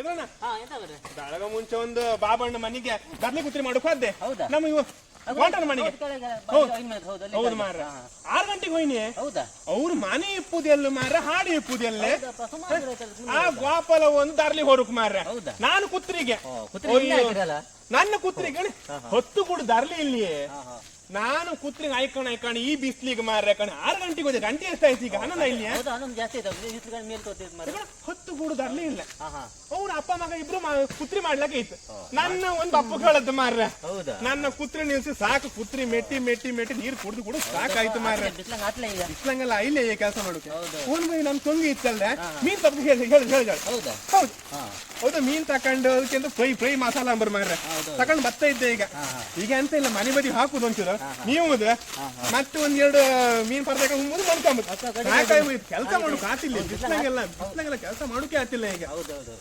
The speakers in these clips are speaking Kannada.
ಚಂದ್ರಣ್ಣ ಬೆಳಗ ಮುಂಚೆ ಒಂದು ಬಾಬಣ್ಣ ಮನೆಗೆ ಗದ್ಲೆ ಕುತ್ರಿ ಮಾಡಕ್ ಹೋದೆ. ಹೌದಾ? ನಮ್ಮ ಇವ ವಾಟರ್ ಮನೆಗೆ. ಹೌದು, ಮಾರ ಆರು ಗಂಟೆಗೆ ಹೋಯ್ನಿ. ಹೌದಾ? ಅವ್ರ ಮನೆ ಇಪ್ಪುದೆಲ್ಲ ಮಾರ ಹಾಡು ಇಪ್ಪುದೆಲ್ಲ. ಆ ಗೋಪಾಲ ಒಂದು ದಾರ್ಲಿ ಹೊರಕ್ ಮಾರ ನಾನು ಕುತ್ರಿಗೆ? ನನ್ನ ಕುತ್ರಿಗೆ ಹೊತ್ತು ಕೂಡ ದಾರ್ಲಿ ಇಲ್ಲಿ. ನಾನು ಕೂತ್ರಿ ಆಯ್ಕಣ ಆಯ್ಕಣ ಈ ಬಿಸ್ಲಿಗೆ ಮಾರ್ರೆ ಕಣ. ಆರು ಗಂಟೆಗೆ ಹೋದ್ರೆ ಗಂಟೆ ಎಷ್ಟಾಯ್ತು ಈಗ? ಹನ್ನೊಂದು ಇಲ್ಲಿ? ಹೌದಾ ಹನ್ನೊಂದು ಜಾಸ್ತಿ ಆಯ್ತು. ಹಿಸ್ಲು ಗಾಡಿ ಮೇಲೆ ತೋತಿದ್ ಮಾರ್ರೆ. ಹೊತ್ತು ಕೂಡ ಅರ್ಲಿ ಇಲ್ಲ. ಅವ್ರ ಅವ್ನ ಅಪ್ಪ ಮಗ ಇಬ್ರು ಕುತ್ರಿ ಮಾಡ್ಲಕ್ಕೆ ಇತ್ತು ನನ್ನ ಒಂದು ಅಪ್ಪ ಕೇಳದ್ದು ಮಾರ್ರೆ. ನನ್ನ ಕುತ್ರಿ ನಿಲ್ಸಿ ಸಾಕು ಕುತ್ರಿ ಮೆಟ್ಟಿ ಮೆಟ್ಟಿ ಮೆಟ್ಟಿ ನೀರು ಕುಡಿದು ಕುಡ್ದು ಸಾಕಾಯ್ತು ಮಾರ್ರೆ. ಬಿಸ್ಲಂಗಲ್ಲ ಇಲ್ಲೇ ಈ ಕೆಲಸ ಮಾಡೋಕೆ. ಒಂದ್ ಬೈ ನಮ್ ತೊಂಗಿ ಇತ್ತಲ್ಲ ಮೀನ್ ತಪ್ಪು ಹೇಳಿ ಹೇಳಿ ಹೇಳಿ ಹೌದಾ? ಹೌದು. ಮೀನ್ ತಕೊಂಡು ಅದಕ್ಕೆ ಫ್ರೈ ಫ್ರೈ ಮಸಾಲಾ ಅಂಬರ್ ಮಾರ್ರೆ. ತಕೊಂಡ್ ಬರ್ತಾ ಇದ್ದೆ ಈಗ. ಈಗ ಅಂತ ಇಲ್ಲ ಮನೆ ಬದಿ ಹಾಕುದು ಒಂಚೂರು. ನೀವು ಮತ್ತೆ ಒಂದೆರಡು ಎರಡು ಮೀನ್ ಪರ್ದಾಗ ಹೋಗ್ಬೋದು ಮಾಡ್ಕೊಂಬುದು ಅಕ್ಕ, ಗಡಿ ಸಾಕಾಗಿ ಕೆಲಸ ಮಾಡೋಕೆ ಆತಿಲ್ಲ ಬಿಸ್ನಾಗೆಲ್ಲ ಬಿಸ್ಲಂಗೆಲ್ಲ ಕೆಲಸ ಮಾಡೋಕೆ ಆತಿಲ್ಲ ಈಗ. ಹೌದು ಹೌದು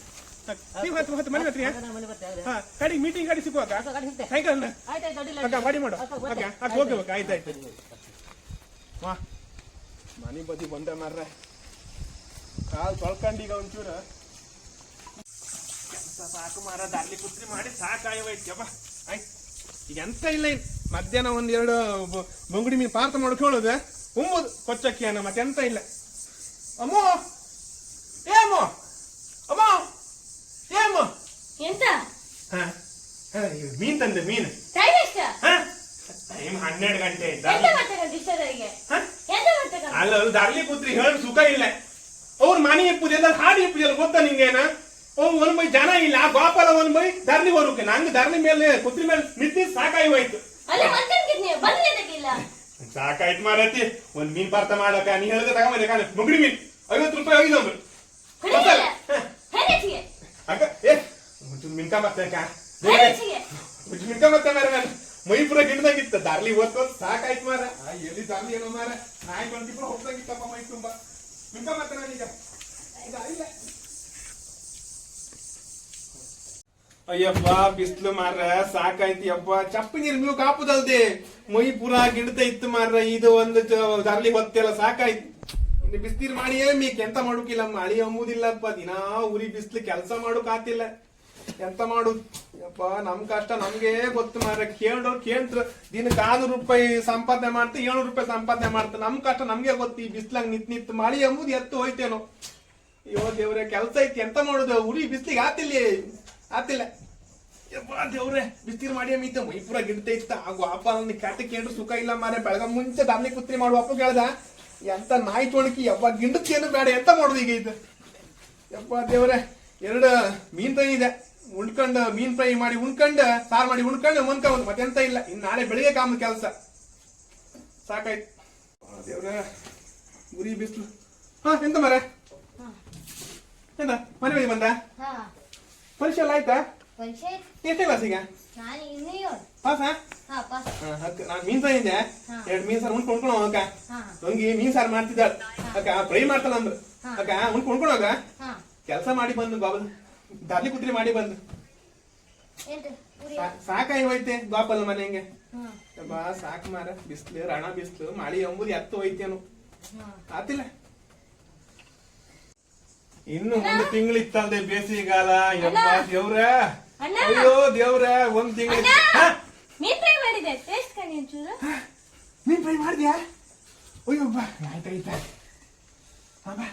ನೀವು ಹತ್ತು ಹತ್ತು ಮನೆ ಬರ್ತೀಯ ಅಕ್ಕ. ಹಾ ಗಾಡಿ ಮೀಟಿಂಗ್ ಕಡಿ ಅಕ್ಕ, ಆಯ್ತು, ಆಯ್ತು, ಅಕ್ಕ ಗಾಡಿ ಮಾಡು. ಅಕ್ಕ, ಓಕೆ ಬರ್ತೆ. ಅಕ್ಕ ಹೋಗ್ಬೇಕು ಆಯ್ತಾಯ್ತು ವಾ. ಮನೆ ಬದಿ ಬಂದೆ ಮಾರ್ರೆ. ಕಾಲ್ ತೊಳ್ಕೊಂಡೀಗ ಒಂಚೂರು. ಸಾಕು ಮಾರ ದಾರ್ಲಿ ಕುತ್ರಿ ಮಾಡಿ ಸಾಕಾಯ್ತಪ್ಪ ಆಯ್ತು. ಈಗ ಎಂತ ಇಲ್ಲ. ಮಧ್ಯಾಹ್ನ ಒಂದೆರಡು ಬಂಗುಡಿ ಮೀನು ಪಾರ್ಥ ಮಾಡೋಕೆ ಹೇಳುದು ಉಂಬುದು ಕೊಚ್ಚಕ್ಕಿ ಅನ್ನ ಮತ್ತೆ ಎಂತ ಇಲ್ಲ. ಅಮ್ಮೋ ಏ ಅಮ್ಮ ಅಮ್ಮೋ ಏ ಅಮ್ಮೋ. ಎಂತ? ಹಾ ಹಾ, ಮೀನ್ ತಂದೆ ಮೀನ್. ಟೈಮ್ ಹನ್ನೆರಡು ಗಂಟೆ ಆಯ್ತಾ? ಅಲ್ಲ ಅದು ದಾರ್ಲಿ ಕೂತ್ರಿ ಹೇಳ ಸುಖ ಇಲ್ಲ. ಅವ್ರ ಮನೆ ಇಪ್ಪುದೆಲ್ಲ ಹಾಡಿ ಇಪ್ಪುದಿಲ್ಲ ಗೊತ್ತಾ ನಿಂಗೇನ ಅವ್ನು ಒಂದ್ ಬೈ ಜನ ಇಲ್ಲ ಆ ಗೋಪಾಲ ಒಂದ್ ಬೈ ಧರ್ನಿ ಬರುಕೆ ನಂಗೆ ಧರ್ನಿ ಮೇಲೆ ಕುತ್ರಿ ಮೇಲೆ ನಿಂತಿ ಸಾಕಾಗಿ ಹೋಯ್ತು ಅಲ್ಲ ಮತ್ತೆ ನೀವು ಬಂದ್ರಿ ಅದಕ್ಕಿಲ್ಲ ಸಾಕಾಯ್ತು ಮಾರತಿ ಒಂದ್ ಮೀನ್ ಪಾರ್ಥ ಮಾಡಕ ನೀ ಹೇಳಿದ್ರೆ ತಗೊಂಬಂದೆ ಕಾಣ ಮುಗುಡಿ ಮೀನ್ ಐವತ್ತು ರೂಪಾಯಿ ಐದು ನಂಬರ್ ಕಡಿಮೆ ಹೆರಚಿಗೆ ಅಕ್ಕ ಏ ಒಂಚೂರು ಮಿನ್ಕ ಮತ್ತೆ ಅಕ್ಕ ಹೆರಚಿಗೆ ಒಂಚೂರು ಮಿನ್ಕ ಮತ್ತೆ ಮಾರ ನಾನು ಮೈ ಪುರ ಗಿಡದಾಗಿತ್ತ ದಾರ್ಲಿ ಓದ್ಕೊ ಸಾಕಾಯ್ತು ಮಾರ ಆ, ಎಲ್ಲಿ ದಾರ್ಲಿ ಏನೋ ಮಾರ ನಾಯಿ ಬಂದಿಪ್ಪ ಹೋಗ್ದಾಗಿತ್ತಪ್ಪ ಮೈ ತುಂಬಾ ಮಿನ್ಕ ಮತ್ತೆ ನಾನೀಗ ಈಗ ಇಲ್ಲ ಅಯ್ಯಪ್ಪ, ಬಿಸ್ಲು ಮಾರ್ರ, ಸಾಕಾಯ್ತಿ ಯಪ್ಪ. ಚಪ್ಪ ನೀರು ನೀವು ಕಾಪುದಲ್ದೆ. ಮೈ ಪುರ ಗಿಡದ ಇತ್ತು ಮಾರ್ರ. ಇದು ಒಂದು ದಾರ್ಲಿ ಹೊತ್ತೆಲ್ಲ, ಸಾಕಾಯ್ತು. ಬಿಸ್ತೀರ್ ಮಾಡಿಯೇ ಮೀಕ್ ಎಂತ ಮಾಡುಕಿಲ್ಲ ಮಳಿ ಅಂಬುದಿಲ್ಲಪ್ಪ ದಿನಾ ಉರಿ ಬಿಸ್ಲು ಕೆಲಸ ಮಾಡೋಕಾತಿಲ್ಲ ಎಂತ ಮಾಡು? ಅಪ್ಪ ನಮ್ ಕಷ್ಟ ನಮ್ಗೆ ಗೊತ್ತು ಮಾರ್ರ. ಕೇಳೋ ಕೇಳ್ತ್ರ. ದಿನಕ್ಕೆ ಆರ್ನೂರು ರೂಪಾಯಿ ಸಂಪಾದನೆ ಮಾಡ್ತಾ, ಏಳ್ನೂರು ರೂಪಾಯಿ ಸಂಪಾದನೆ ಮಾಡ್ತಾ. ನಮ್ ಕಷ್ಟ ನಮ್ಗೆ ಗೊತ್ತು. ಈ ಬಿಸ್ಲಾಗ ನಿತ್ ನಿತ್ ಮಳಿ ಎಂಬುದು ಎತ್ತು ಹೋಯ್ತೇನೋ. ಅಯ್ಯೋ ದೇವ್ರೆ, ಕೆಲ್ಸ ಐತಿ. ಎಂತ ಮಾಡುದು? ಉರಿ ಬಿಸ್ಲಿಗೆ ಆತಿಲ್ಲ. ಆತಿಲ್ಲ. ಯಪ್ಪ ದೇವ್ರೆ ಬಿಸ್ತೀರ್ ಮಾಡಿ ಮೀತ ಮೈಪುರ ಪೂರ ಗಿಡತೆ ಇತ್ತ. ಆಗು ಅಪ್ಪ ನನ್ನ ಕ್ಯಾಟ ಕೇಂದ್ರ ಸುಖ ಇಲ್ಲ ಮಾರೆ. ಬೆಳಗ ಮುಂಚೆ ದಾರ್ಲಿ ಕುತ್ರಿ ಮಾಡುವ ಅಪ್ಪ ಕೇಳ್ದ. ಎಂತ ನಾಯಿ ತೊಣಕಿ ಯಪ್ಪ ಗಿಂಡಕ್ಕೇನು ಬೇಡ ಎಂತ ಮಾಡುದು ಈಗ ಇದು? ಯಪ್ಪ ದೇವ್ರೆ ಎರಡು ಮೀನ್ ಫ್ರೈ ಇದೆ. ಉಣ್ಕಂಡು ಮೀನ್ ಫ್ರೈ ಮಾಡಿ ಉಣ್ಕಂಡು ಸಾರು ಮಾಡಿ ಉಣ್ಕಂಡು ಮತ್ತೆ ಮತ್ತೆಂತ ಇಲ್ಲ. ಇನ್ನು ನಾಳೆ ಬೆಳಿಗ್ಗೆ ಕಾಮ ಕೆಲಸ. ಸಾಕಾಯ್ತು. ದೇವ್ರೆ ಗುರಿ ಬಿಸ್ಲು. ಹಾ ಎಂತ ಮರ? ಎಂತ? ಮನೆ ಬಂದ? ಹಾ. ಪರೀಕ್ಷೆ ಎಲ್ಲ ಆಯ್ತಾ ಪರೀಕ್ಷೆ ಎಷ್ಟೇ ಕ್ಲಾಸಿಗ ನಾನು ಇನ್ನೂ ಏಳು ಪಾಸ ಹಾ ಪಾಸ್ ನಾನು ಮೀನ್ ಸಾರು ಇದ್ದೆ. ಎರಡು ಮೀನ್ ಸಾರು ಉಂಟು ಉಣ್ಕೊಳ ಅಕ್ಕ ತಂಗಿ ಮೀನ್ ಸಾರು ಮಾಡ್ತಿದ್ದಾಳ. ಅಕ್ಕ ಫ್ರೈ ಮಾಡ್ತಾಳ ಅಂದ್ರು. ಅಕ್ಕ ಉಂಟು ಹಾ. ಕೆಲಸ ಮಾಡಿ ಬಂದು ಬಾಬಲ್ ದಾರ್ಲಿ ಕುತ್ರಿ ಮಾಡಿ ಬಂದು. ಸಾಕಾಗಿ ಹೋಯ್ತೆ ಗೋಪಾಲ ಮನೆಗೆ ಹಿಂಗೆ. ಬಾ ಸಾಕು ಮಾರ. ಬಿಸ್ಲು ರಣ ಬಿಸ್ಲು ಮಳಿ ಎಂಬುದು ಎತ್ತು ಹೋಯ್ತೇನು. ಆತಿಲ್ಲ. ಇನ್ನು ಒಂದು ತಿಂಗಳಿತ್ತಲ್ದೆ ಬೇಸಿಗೆಗಾಲ. ದೇವ್ರ. ಅಯ್ಯೋ ದೇವ್ರ ಒಂದ್ ತಿಂಗಳ! ಮೀನ್ ಫ್ರೈ ಮಾಡಿದೆ ಟೇಸ್ಟ್ ಕಣಿ ಒಂಚೂರು. ನೀನ್ ಟ್ರೈ ಮಾಡಿದ್ಯಾ? ಅಯ್ಯೋ ಬಾ ಆಯ್ತಾಯ್ತಾ ಬಾ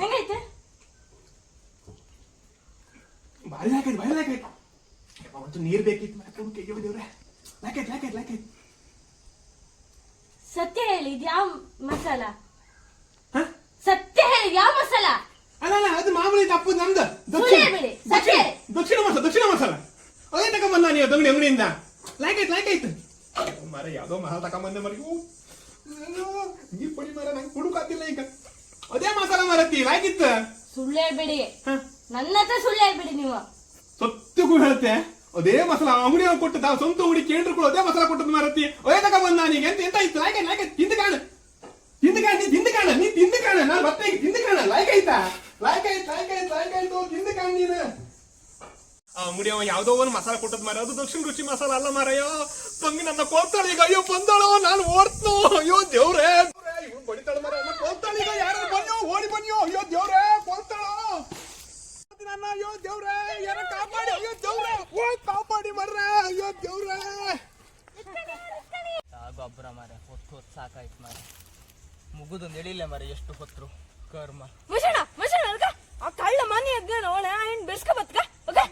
ಹೆಂಗೈತೆ ಬಾರಿ ಹಾಕೈತಿ ಬಾರಿ ಹಾಕೈತಿ ಅವತ್ತು ನೀರ್ ಬೇಕಿತ್ತು. ಅಯ್ಯೋ ದೇವ್ರೆ. ಲಾಕೈತ್ ಲಾಕೈತ್ ಲಾಕೈತ್ ಸತ್ಯ ಹೇಳಿ ಇದು ಯಾವ ಮಸಾಲ? ಹಾ? ಸತ್ಯ ಹೇಳಿ ಯಾವ ಮಸಾಲ? ಅಲ್ಲ ಅಲ್ಲ ಅದು ಮಾಮೂಲಿ ತಪ್ಪು ನಮ್ದು ಸುಳ್ಳು ಹೇಳ್ಬೇಡಿ, ಸತ್ಯ ಹೇಳಿ. ದಕ್ಷಿಣ ಮಸಾಲ ದಕ್ಷಿಣ ಮಸಾಲ. ಅದೇ ತಗೊಂಬಂದ ನೀವು ತಂಗಡಿ ಅಂಗಡಿಯಿಂದ. ಲಾಕೈತ್ ಲಾಕೈತ್ ಮರ ಯಾವ್ದೋ ಮಸಾಲ ತಗೊಂಬಂದೆ ಮರಿ ನೀರ್ ಪಡಿ ಮರ ನಂಗೆ ಹುಡುಕಾತಿಲ್ಲ ಈಗ. ಅದೇ ಮಸಾಲ ಮರತಿ ಲಾಕಿತ್ತ ಸುಳ್ಳು ಹೇಳ್ಬೇಡಿ ನನ್ನ ಹತ್ರ ಸುಳ್ಳು ಹೇಳ್ಬೇಡಿ ನೀವು. ಸತ್ತಿಗೂ ಹೇಳುತ್ತೆ. ಅದೇ ಮಸಾಲ ಅಂಗಡಿ ಕೊಟ್ಟು ತಾವು ಸ್ವಂತ ಹುಡಿ ಕೊಡೋ ಅದೇ ಮಸಾಲ ಕೊಟ್ಟದ್ದು ಮಾರತಿ ಒಯ್ದಾಗ ಬಂದ ನಾನೀಗ ಅಂತ ಎಂತ ಇತ್ತು ಲೈಕ್ ತಿಂದು ಕಾಣ. ತಿಂದು ಕಾಣ, ನೀ ತಿಂದು ಕಾಣ, ನೀ ತಿಂದು ಕಾಣ. ನಾನು ಮತ್ತೆ ತಿಂದು ಕಾಣ. ಲಾಯ್ಕ ಆಯ್ತಾ? ಲಾಯ್ಕ ಆಯ್ತು ಲಾಯ್ಕ ಆಯ್ತು ಲಾಯ್ಕ ಆಯ್ತು, ತಿಂದು ಕಾಣ ನೀನು. ಅಂಗಡಿ ಅವ ಯಾವುದೋ ಒಂದು ಮಸಾಲ ಕೊಟ್ಟದ್ ಮಾರ ಅದು ದಕ್ಷಿಣ ರುಚಿ ಮಸಾಲ ಅಲ್ಲ ಮಾರಯ್ಯೋ ತಂಗಿ ನನ್ನ ಕೋಲ್ತಾಳ ಈಗ. ಅಯ್ಯೋ, ಬಂದಳು, ನಾನು ಓಡ್ತು. ಅಯ್ಯೋ, ದೇವ್ರೇ. ಇವನು ಬಡಿತಾಳ ಮಾರ ಕೋಲ್ತಾಳ ಈಗ. ಯಾರು ಬನ್ನೋ, ಓಡಿ ಬನ್ನೋ. ಅಯ್ಯೋ, ದೇವ್ರೇ ಕೋಲ್ತಾಳ ನನ್ನ ಅಯ್ಯೋ ದೇವ್ರೆ ಏನ ಕಾಪಾಡಿ ಅಯ್ಯೋ ದೇವ್ರೆ. ಓ ಕಾಪಾಡಿ ಮರ್ರೆ ಅಯ್ಯೋ ದೇವ್ರೆ. ಗೊಬ್ಬರ ಮಾರೆ ಹೊತ್ತು ಹೊತ್ತು ಸಾಕಾಯ್ತು ಮಾರೆ ಮುಗುದು ನಡಿಲ್ಲ ಮಾರೆ ಎಷ್ಟು ಹೊತ್ತು ಕರ್ಮ. ಮಶಣ ಮಶಣ ಅಲ್ಕ ಆ ಕಳ್ಳ ಮನೆ ಅದ್ನ ಅವಳ ಹೆಣ್ಣು ಬೆಳ್ಸ್ಕ ಬತ್ಕ? ಓಕೆ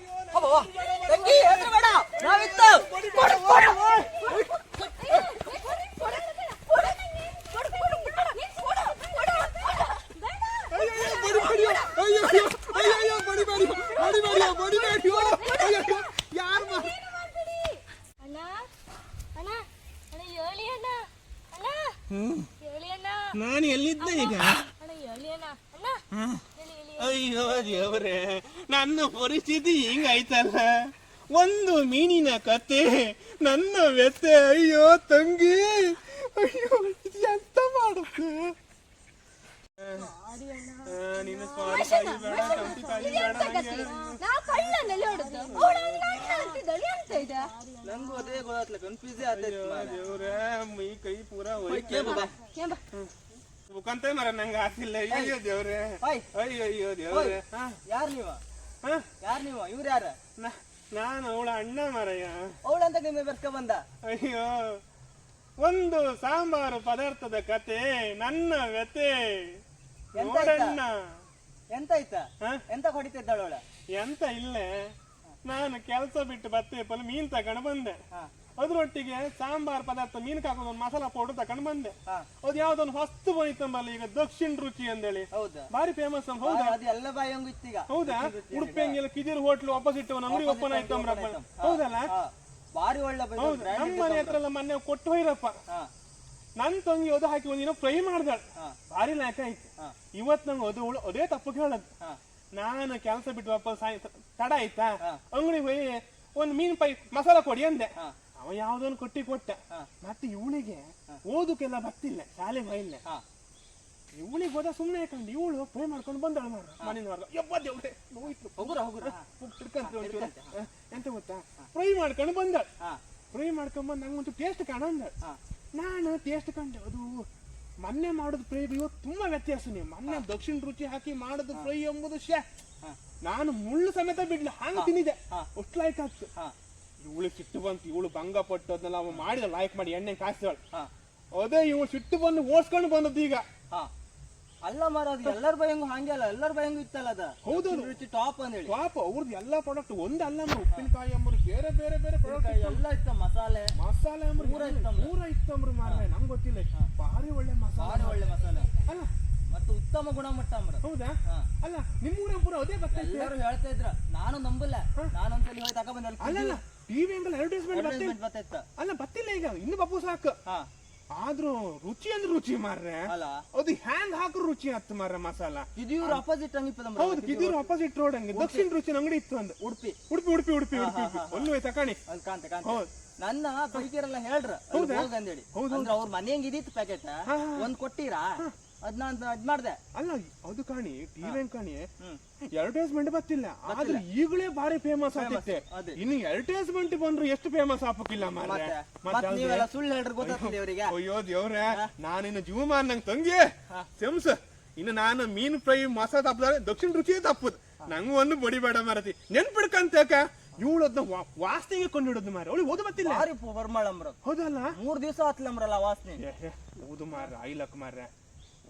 ತಂಗಿ ಬೇಡ. ನಾವಿತ್ತು. ನಾನು ಎಲ್ಲಿದ್ದೆ ಈಗ? ಅಯ್ಯೋ ದೇವ್ರೆ ನನ್ನ ಪರಿಸ್ಥಿತಿ ಹಿಂಗಾಯ್ತಲ್ಲ. ಒಂದು ಮೀನಿನ ಕತೆ ನನ್ನ ವ್ಯತೆ ಅಯ್ಯೋ ತಂಗಿ ಅಯ್ಯೋ ಇದು ಎಂತ ಮಾಡುತ್ತೆ ನಿನ್ನ ಸ್ವಾರಿ ಬೇಡ ತಾಯಿ ಬೇಡ ನಂಗೆ ನಾ ಕಳ್ಳನಲ್ಲಿ ಹೊಡೆದು ಅವಳು ಅಣ್ಣ ಅಂತಿದ್ದಾಳೆ ಅಂತ ಇದೆ. ನಂಗೂ ಅದೇ ಗೊತ್ತಾಗ್ಲ ಕನ್ಫ್ಯೂಸೇ ಆತೈತಿ ಮಾರ್ರೆ. ದೇವ್ರೆ ಮೈ ಕೈ ಪೂರ ಹೋಯ್ತು. ಬಾ. ಏನ್ ಬಾ ಮುಖಂತ ಮರ ನಂಗೆ ಅಯ್ಯೋ ದೇವ್ರೆ. ಹೋಯ್. ಅಯ್ಯೋ ಅಯ್ಯೋ ದೇವ್ರೆ. ಹಾ. ಯಾರ್ ನೀವು? ಹಾ. ಯಾರ್ ನೀವು? ಇವ್ರ ಯಾರ? ನಾ- ನಾನು ಅವಳ ಅಣ್ಣ ಮರಯ್ಯ ಅವಳಂತ ನಿಮ್ಮೆ ಬರ್ಕ ಬಂದ? ಅಯ್ಯೋ. ಒಂದು ಸಾಂಬಾರು ಪದಾರ್ಥದ ಕತೆ ನನ್ನ ವ್ಯತೆ. ಎಂತ ನೋಡಣ್ಣ. ಎಂತ ಆಯ್ತಾ ಹ? ಎಂತ ಹೊಡಿತಿದ್ದಾಳ ಅವಳ? ಎಂತ ಇಲ್ಲೇ. ನಾನು ಕೆಲಸ ಬಿಟ್ಟು ಬತ್ತೆ ಪಲ್ ಮೀನ್ ತಗೊಂಡು ಬಂದೆ. ಅದ್ರೊಟ್ಟಿಗೆ ಸಾಂಬಾರ್ ಪದಾರ್ಥ ಮೀನ್ ಹಾಕೋದು ಒಂದು ಮಸಾಲಾ ಪೌಡರ್ ತಗೊಂಡು ಬಂದೆ. ಅದ್ ಯಾವ್ದೊಂದು ಹೊಸ್ತು ಬಂದಿತ್ತಂಬಲ್ಲ ಈಗ ದಕ್ಷಿಣ ರುಚಿ ಅಂದೇಳಿ. ಬಾರಿ ಫೇಮಸ್ ಹೌದಾ? ಅದೆಲ್ಲ ಎಲ್ಲ ಬಾಯಂಗು ಇತ್ತೀಗ ಹೌದಾ? ಉಡುಪಿ ಹಂಗೆಲ್ಲ ಕಿದಿರ್ ಹೋಟ್ಲು ಆಪೋಸಿಟ್ ಒಂದು ಅಂಗಡಿ ಓಪನ್ ಆಯ್ತಂಬ್ರಪ್ಪ ಹೌದಲ್ಲ. ಬಾರಿ ಒಳ್ಳೆ ನಮ್ಮ ಮನೆ ಹತ್ರ ಎಲ್ಲ ಮೊನ್ನೆ ಕೊಟ್ಟು ಹೋಯ್ರಪ್ಪ. ನನ್ ತಂಗಿ ಅದು ಹಾಕಿ ಒಂದಿನ ಫ್ರೈ ಮಾಡ್ದಾಳ. ಭಾರಿ ಲಾಯ್ಕ ಆಯ್ತು. ಇವತ್ ನಂಗೆ ಅದು ಅದೇ ತಪ್ಪು ಹೇಳದ್ ಹಾ. ನಾನು ಕೆಲಸ ಬಿಟ್ಟು ವಾಪಸ್ ತಡ ಆಯ್ತಾ. ಅಂಗಡಿ ಹೋಗಿ ಒಂದ್ ಮೀನ್ ಪೈ ಮಸಾಲ ಕೊಡಿ ಅಂದೆ. ಅವ ಯಾವ್ದೊಂದು ಕೊಟ್ಟಿ ಕೊಟ್ಟ. ಮತ್ತೆ ಇವಳಿಗೆ ಓದಕ್ಕೆಲ್ಲ ಬರ್ತಿಲ್ಲ ಶಾಲೆ ಬೈಲ್ಲ ಇವಳಿಗೆ ಹೋದ ಸುಮ್ಮನೆ ಹಾಕೊಂಡು ಇವಳು ಫ್ರೈ ಮಾಡ್ಕೊಂಡು ಬಂದಳು ಯಬ್ಬ ದೇವ್ರೆ ನೋಯ್ತು. ಹೋಗುರ ಹೋಗುರ? ತಿರ್ಕಂತ ಒಂಚೂರು. ಹ, ಎಂತ ಗೊತ್ತಾ? ಫ್ರೈ ಮಾಡ್ಕೊಂಡು ಬಂದಳ. ಫ್ರೈ ಮಾಡ್ಕೊಂಡ್ ಬಂದು ನಂಗೆ ಒಂದು ಟೇಸ್ಟ್ ಕಾಣಂದ. ಹಾ. ನಾನು ಟೇಸ್ಟ್ ಕಂಡೆ ಅದು ಮೊನ್ನೆ ಮಾಡೋದು ಫ್ರೈ ಇವತ್ತು ತುಂಬಾ ವ್ಯತ್ಯಾಸ ನೀವು ಮೊನ್ನೆ ದಕ್ಷಿಣ ರುಚಿ ಹಾಕಿ ಮಾಡೋದು ಫ್ರೈ ಎಂಬುದು ಶೇ. ನಾನು ಮುಳ್ಳು ಸಮೇತ ಬಿಡ್ಲಿ ಹಂಗೆ ತಿನ್ನಿದೆ. ಅಷ್ಟು ಲಾಯ್ಕ್ ಆಗ್ತು ಇವಳು ಸಿಟ್ಟು ಬಂತು ಇವಳು ಭಂಗ ಪಟ್ಟು ಅದನ್ನೆಲ್ಲ ಅವ ಮಾಡಿದ ಲಾಯ್ಕ್ ಮಾಡಿ ಎಣ್ಣೆ ಕಾಯಿಸ್ತಾಳು. ಅದೇ ಇವಳು ಸಿಟ್ಟು ಬಂದು ಓಡಿಸ್ಕೊಂಡು ಬಂದದ್ದು ಈಗ. ಹಾ. ಅಲ್ಲ ಮರ ಅದು ಎಲ್ಲರ ಬಯಂಗು ಹಂಗೆ ಅಲ್ಲ ಎಲ್ಲರ ಬಯಂಗು ಇತ್ತಲ್ಲ ಅದ? ಹೌದು. ರುಚಿ ಟಾಪ್ ಅಂತ ಹೇಳಿ ಟಾಪ್ ಅವ್ರದ್ದು ಎಲ್ಲ ಪ್ರಾಡಕ್ಟ್ ಒಂದಲ್ಲ ಅಲ್ಲ ಉಪ್ಪಿನಕಾಯಿ ಅಂಬರು ಬೇರೆ ಬೇರೆ ಬೇರೆ ಪ್ರಾಡಕ್ಟ್ ಎಲ್ಲ ಇತ್ತ ಮಸಾಲೆ. ಮಸಾಲೆ ಅಂಬರು ಮೂರ ಇತ್ತ ಮೂರ ಇತ್ತಂಬ್ರು ಮಾರ್ರೆ ನಂಗೆ ಗೊತ್ತಿಲ್ಲ. ಭಾರಿ ಒಳ್ಳೆ ಭಾರಿ ಮಸಾಲೆ ಒಳ್ಳೆ ಮಸಾಲೆ ಅಲ್ಲ ಮತ್ತು ಉತ್ತಮ ಗುಣಮಟ್ಟ ಹೌದಾ? ಅಲ್ಲ ನಿಮ್ಮ ನಿಮ್ಮೂರ ಪೂರ ಅದೇ ಬರ್ತೈತಿ ಯಾರು ಹೇಳ್ತಾ ಇದ್ರ. ನಾನು ನಂಬಲ್ಲ. ನಾನೊಂದ್ಸಲಿ ಹೋಗಿ ಬಂದ ಅಲ್ಲ ಟಿವಿ ಅಂಗಲ್ ಅಡ್ವರ್ಟೈಸ್ಮೆಂಟ್ ಬರ್ತಾ ಇತ್ತು. ಅಲ್ಲ ಬತ್ತಿಲ್ಲ ಈಗ. ಇನ್ನು ಬಪ್ಪು ಸಾಕು. ಆದ್ರೂ ರುಚಿ ಅಂದ್ರೆ ರುಚಿ ಮಾರ್ರೆ. ಅಲ್ಲ. ಅದು ಹ್ಯಾಂಗ್ ಹಾಕ್ರು ರುಚಿ ಹತ್ತು ಮಾರ್ರೆ ಮಸಾಲ. ಇದ್ರ ಅಪೋಸಿಟ್ ಹಂಗಿಪ್ಪದ ಹೌದು ಇದ್ರ ಅಪೋಸಿಟ್ ರೋಡ್ ಹಂಗೆ. ದಕ್ಷಿಣ ರುಚಿ ಅಂಗಡಿ ಇತ್ತು ಅಂದ್ ಉಡುಪಿ. ಉಡುಪಿ ಉಡುಪಿ ಉಡುಪಿ ಉಡುಪಿ ಒಂದು ಒಲ್ಲು ತಕಾಣಿ ಅಲ್ಲಿ ಕಾಂತ ಕಾಂತ ಹೌದು. ನನ್ನ ಬೈಕಿರೆಲ್ಲ ಹೇಳ್ರ. ಹೌದು? ಅಂದೇಳಿ. ಹೌದು, ಅಂದ್ರೆ ಅವ್ರ ಮನೆ ಇದಿತ್ತು ಪ್ಯಾಕೆಟ್ ಒಂದ್ ಕೊಟ್ಟಿರಾ? ಅದ್ನ ಅಂತ ಅದ್ ಮಾಡ್ದೆ. ಅಲ್ಲ ಅದು ಕಾಣಿ ಟಿವಿ ಕಾಣಿ. ಹ್ಮ್. ಅಡ್ವರ್ಟೈಸ್ಮೆಂಟ್ ಬತ್ತಿಲ್ಲ ಆದ್ರೆ ಈಗಲೇ ಭಾರಿ ಫೇಮಸ್ ಆಗುತ್ತೆ ಅದೇ. ಇನ್ನು ಅಡ್ವರ್ಟೈಸ್ಮೆಂಟ್ ಬಂದ್ರು ಎಷ್ಟು ಫೇಮಸ್ ಆಗ್ಬೇಕಿಲ್ಲ ಮಾರ್ರೆ? ನೀವೆಲ್ಲ ಸುಳ್ಳು ಹೇಳ್ರಿ ಗೊತ್ತಾಗ್ತದೆ ಇವರಿಗೆ. ಅಯ್ಯೋ ದೇವ್ರೆ ನಾನಿನ್ನು ಜೀವಮಾನ ನಂಗೆ ತಂಗಿ. ಸೆಮ್ಸ್ ಇನ್ನು ನಾನು ಮೀನ್ ಫ್ರೈ ಮಸಾಲ ತಪ್ಪದಾರೆ ದಕ್ಷಿಣ ರುಚಿಯೇ ತಪ್ಪದು. ನಂಗೂ ಒಂದು ಬಡಿಬೇಡ ಮಾರತಿ. ನೆನ್ಪಿಡ್ಕಂತಕ ಇವಳದ್ನ ಅದನ್ನ ವಾಸನೆಗೆ ಕೊಂಡಿಡೋದು ಮಾರ ಅವಳು ಓದು ಬತ್ತಿಲ್ಲ ಭಾರಿ ಬರ್ಮಾಳಂಬ್ರ. ಹೌದಲ್ಲ? ಮೂರ್ ದಿವಸ ಆತ್ಲಮ್ರಲ್ಲ ವಾಸನೆ. ಓದು ಮಾರ ಐಲಕ್ ಮಾರ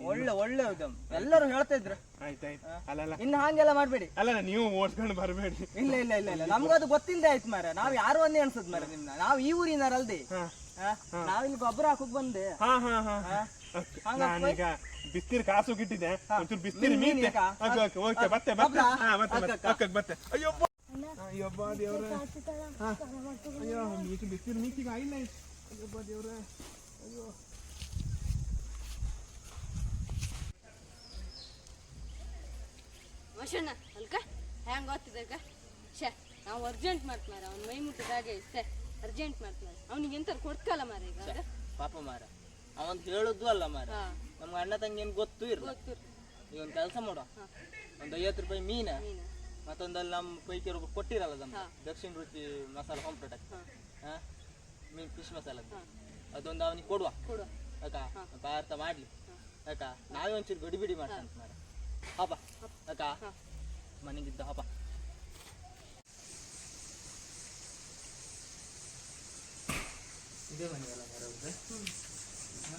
ಒಳ್ಳೆ ಒಳ್ಳೆ ಉದ್ಯಮ. ಎಲ್ಲರೂ ಹೇಳ್ತಾ ಇದ್ರು. ಆಯ್ತಾಯ್ತು ಅಲ್ಲಲ್ಲ ಇನ್ನು ಹಾಗೆಲ್ಲ ಮಾಡ್ಬೇಡಿ. ಅಲ್ಲ ನೀವು ಓಡ್ಸ್ಕೊಂಡು ಬರಬೇಡಿ. ಇಲ್ಲ ಇಲ್ಲ ಇಲ್ಲ ಇಲ್ಲ. ನಮ್ಗದು ಗೊತ್ತಿಲ್ಲದೆ ಆಯ್ತು ಮಾರ ನಾವ್ ಯಾರು ಒಂದೇ ಅನ್ಸದ್ ಮಾರ ನಿಮ್ನ. ನಾವ್ ಈ ಊರಿನಾರಲ್ದಿ ಹಾ. ನಾವಿಲ್ಲಿ ಗೊಬ್ಬರ ಹಾಕಕ್ ಬಂದೆ. ಹಾ ಹಾ ಹಾ. ಹಾ? ಓಕೆ, ನಾನೀಗ ಬಿಸ್ತೀರ್ ಕಾಸು ಗಿಟ್ಟಿದೆ ಒಂಚೂರು ಬಿಸ್ತೀರ್ ಮೀನ್ ಓಕೆ ಓಕೆ ಮತ್ತೆ ಹಾ. ಮತ್ತೆ ಅಕ್ಕ, ಮತ್ತೆ ಅಯ್ಯೋ ಅಯ್ಯಬ್ಬ ದೇವ್ರೆ. ಅಯ್ಯೋ ಬಿಸ್ತೀರ್ ಮೀಸಿಗೆ ಆಯಿಲ್ಲ ಅಯ್ಯಬ್ಬ ದೇವ್ರೆ. ಅಯ್ಯೋ. ಮಶಣ್ಣ ಅಲ್ಕ? ಹೆಂಗ್ ಗೊತ್ತಿದ್ದಕ್ಕ ಶೇ ನಾವು ಅರ್ಜೆಂಟ್ ಮಾಡ್ತಾರ ಅವ್ನ ಮೈ ಮುಟ್ಟಿದಾಗೆ ಇಷ್ಟೇ. ಅರ್ಜೆಂಟ್ ಮಾಡ್ತಾರ ಅವ್ನಿಗೆ ಎಂತಾರು ಕೊಡ್ಕಲ್ಲ ಮಾರ ಈಗ ಅವ್ರು? ಪಾಪ ಮಾರ. ಅವನ್ ಹೇಳುದು ಅಲ್ಲ ಮಾರ. ಹಾ. ನಮ್ಗ ಅಣ್ಣ ತಂಗಿ ಏನ್ ಗೊತ್ತು ಇರಲಿ ಗೊತ್ತು ಈಗ ಒಂದ್ ಕೆಲಸ ಮಾಡುವ ಒಂದ್ ಐವತ್ತು ರೂಪಾಯಿ ಮೀನ ನೀನು ಮತ್ತೊಂದಲ್ಲಿ ನಮ್ಮ ಪೈಕಿ ಕೊಟ್ಟಿರಲ್ಲ ನಮ್ಮ ದಕ್ಷಿಣ ರುಚಿ ಮಸಾಲ ಹೋಮ್ ಪ್ರಾಡಕ್ಟ್ ಹಾ. ಮೀನ್ ಫಿಶ್ ಮಸಾಲ ಅದೊಂದು ಅವನಿಗೆ ಕೊಡುವ. ಕೊಡು ಅಕ್ಕ ಭಾರತ ಮಾಡ್ಲಿ. ಅಕ್ಕ ನಾವೇ ಒಂಚೂರು ಗಡಿಬಿಡಿ ಬಿಡಿ ಮಾಡ್ತಂತ ಮಾರ. ಹಬ್ಬ ಅಕ್ಕ ಮನೆಗಿದ್ದ ಹಬ್ಬ. ಇದೇ ಮನೆ ಅಲ್ಲ ಮಾರ? ಹಾ?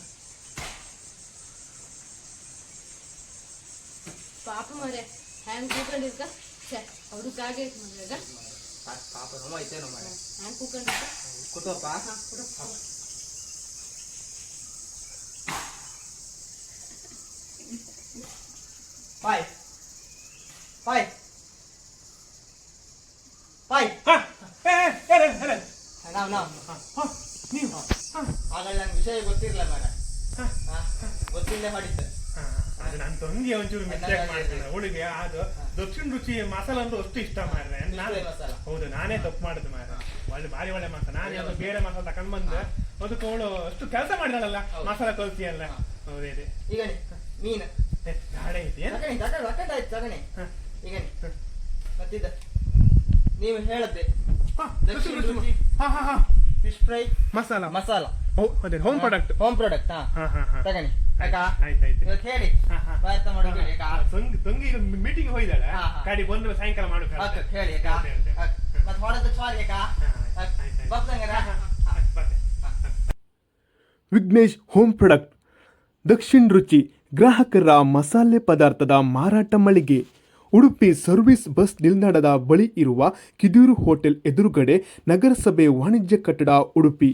ಪಾಪ ಮರೆ ಹ್ಯಾಂಗ್ ಕೂಕೊಂಡಿರ್ಕ ಛೆ ಐತ್ ಮರೆ ಈಗ. ಪಾಪ ನೋವು ಐತೇನೋ ಮಾಡ ಹ್ಯಾಂಗ್ ಕೂಕೊಂಡಿರ್ಕ ಕುಟೋಪ ಪಾಯ್ ಪಾಯ್ ಪಾಯ್ ಹ, ಏ, ಏ, ಏ, ಏ, ಏ, ನಾವು ನಾವು ಹ, ನೀವು ಹ, ಆಗ ನಂಗೆ ವಿಷಯ ಗೊತ್ತಿರಲಿಲ್ಲ ಮಾಡ ಹ. ಗೊತ್ತಿಲ್ಲದೆ ಮಾಡಿದ್ದೆ ಹ, ಅದು ನನ್ನ ತಂಗಿ ಒಂಚೂರು ಮಿಸ್ಟೇಕ್ ಮಾಡ್ತೀನಿ ಅವಳಿಗೆ ಅದು ದಕ್ಷಿಣ ರುಚಿ ಮಸಾಲ ಅಂದ್ರೆ ಅಷ್ಟು ಇಷ್ಟ ಮಾಡ್ರೆ ನಾನೇ ಹೌದು ನಾನೇ ತಪ್ಪು ಮಾಡಿದ್ದು ಮಾರ ಒಳ್ಳೆ ಭಾರಿ ಒಳ್ಳೆ ಮಸಾಲ. ನಾನೇ ಅದು ಬೇರೆ ಮಸಾಲ ತಕೊಂಡ್ ಬಂದು. ಅದಕ್ಕೆ ಅವಳು ಅಷ್ಟು ಕೆಲಸ ಮಾಡಿದಳಲ್ಲ ಮಸಾಲ ಕಲ್ಸಿ ಅಲ್ಲ ಹೌದೇ. ಈಗ ಮೀನು ಗಾಢ ಐತಿ ಆಯ್ತು ತಗಣಿ ಈಗ ನೀ ಮತ್ತಿದ್ದ ನೀವು ಹೇಳದ್ದೆ. ಹ, ದಕ್ಷಿಣ ದಕ್ಷಿಣ ರುಚಿ. ಹಾ ಹಾ ಹ, ಹ. Fish fry masala. Masala. Home product home product ಹಾ. ಹಾ ಹಾ ಹಾ. ತಗಣಿ ಆಯ್ತಾ? ಇವತ್ತು ಹೇಳಿ. ಹೇಳಿ ತಂಗಿ ತಂಗಿ ಈಗ ಮೀಟಿಂಗ್ ಹೋಗಿದ್ದಾಳೆ. ಗಾಡಿ ಬಂದ್ರೆ ಸಾಯಂಕಾಲ ಮಾಡು ಹೇಳಿ. ಮತ್ತೆ ಹೊಡೆದ ಸಾರಿ. ಬರ್ತಂಗಾರ? Vignesh home product. ದಕ್ಷಿಣ ರುಚಿ. ಗ್ರಾಹಕರ ಮಸಾಲೆ ಪದಾರ್ಥದ ಮಾರಾಟ ಮಳಿಗೆ. ಉಡುಪಿ ಸರ್ವಿಸ್ ಬಸ್ ನಿಲ್ದಾಣದ ಬಳಿ ಇರುವ ಕಿದೂರು ಹೋಟೆಲ್ ಎದುರುಗಡೆ ನಗರಸಭೆ ವಾಣಿಜ್ಯ ಕಟ್ಟಡ ಉಡುಪಿ.